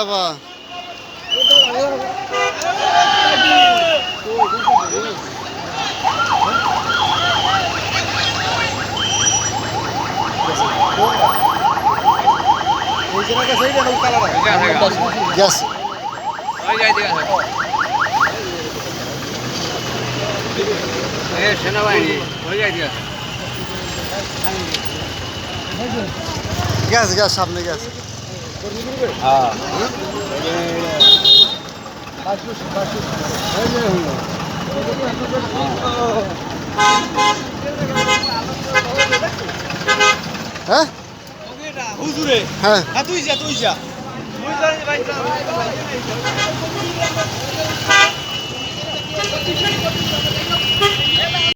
বাবা। গ্যাস সেনাবাহিনী gas gas সামনে গ্যাস হ্যাঁ? হুজুরে হ্যাঁ। হ্যাঁ তুই যা তুই যা। যা